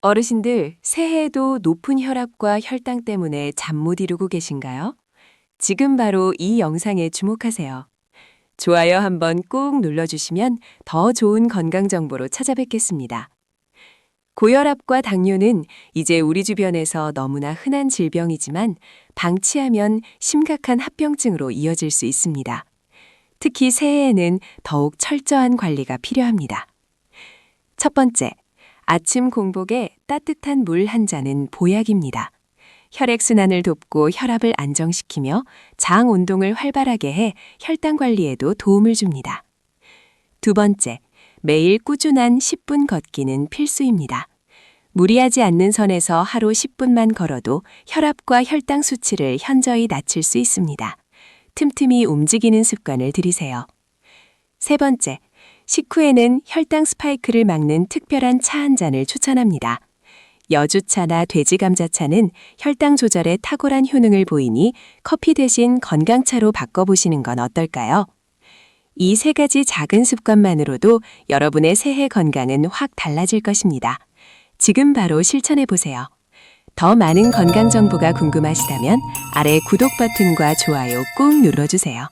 어르신들, 새해에도 높은 혈압과 혈당 때문에 잠 못 이루고 계신가요? 지금 바로 이 영상에 주목하세요. 좋아요 한번 꾹 눌러주시면 더 좋은 건강 정보로 찾아뵙겠습니다. 고혈압과 당뇨는 이제 우리 주변에서 너무나 흔한 질병이지만 방치하면 심각한 합병증으로 이어질 수 있습니다. 특히 새해에는 더욱 철저한 관리가 필요합니다. 첫 번째, 아침 공복에 따뜻한 물 한 잔은 보약입니다. 혈액순환을 돕고 혈압을 안정시키며 장 운동을 활발하게 해 혈당 관리에도 도움을 줍니다. 두 번째, 매일 꾸준한 10분 걷기는 필수입니다. 무리하지 않는 선에서 하루 10분만 걸어도 혈압과 혈당 수치를 현저히 낮출 수 있습니다. 틈틈이 움직이는 습관을 들이세요. 세 번째, 식후에는 혈당 스파이크를 막는 특별한 차 한 잔을 추천합니다. 여주차나 돼지감자차는 혈당 조절에 탁월한 효능을 보이니 커피 대신 건강차로 바꿔보시는 건 어떨까요? 이 세 가지 작은 습관만으로도 여러분의 새해 건강은 확 달라질 것입니다. 지금 바로 실천해 보세요. 더 많은 건강 정보가 궁금하시다면 아래 구독 버튼과 좋아요 꾹 눌러주세요.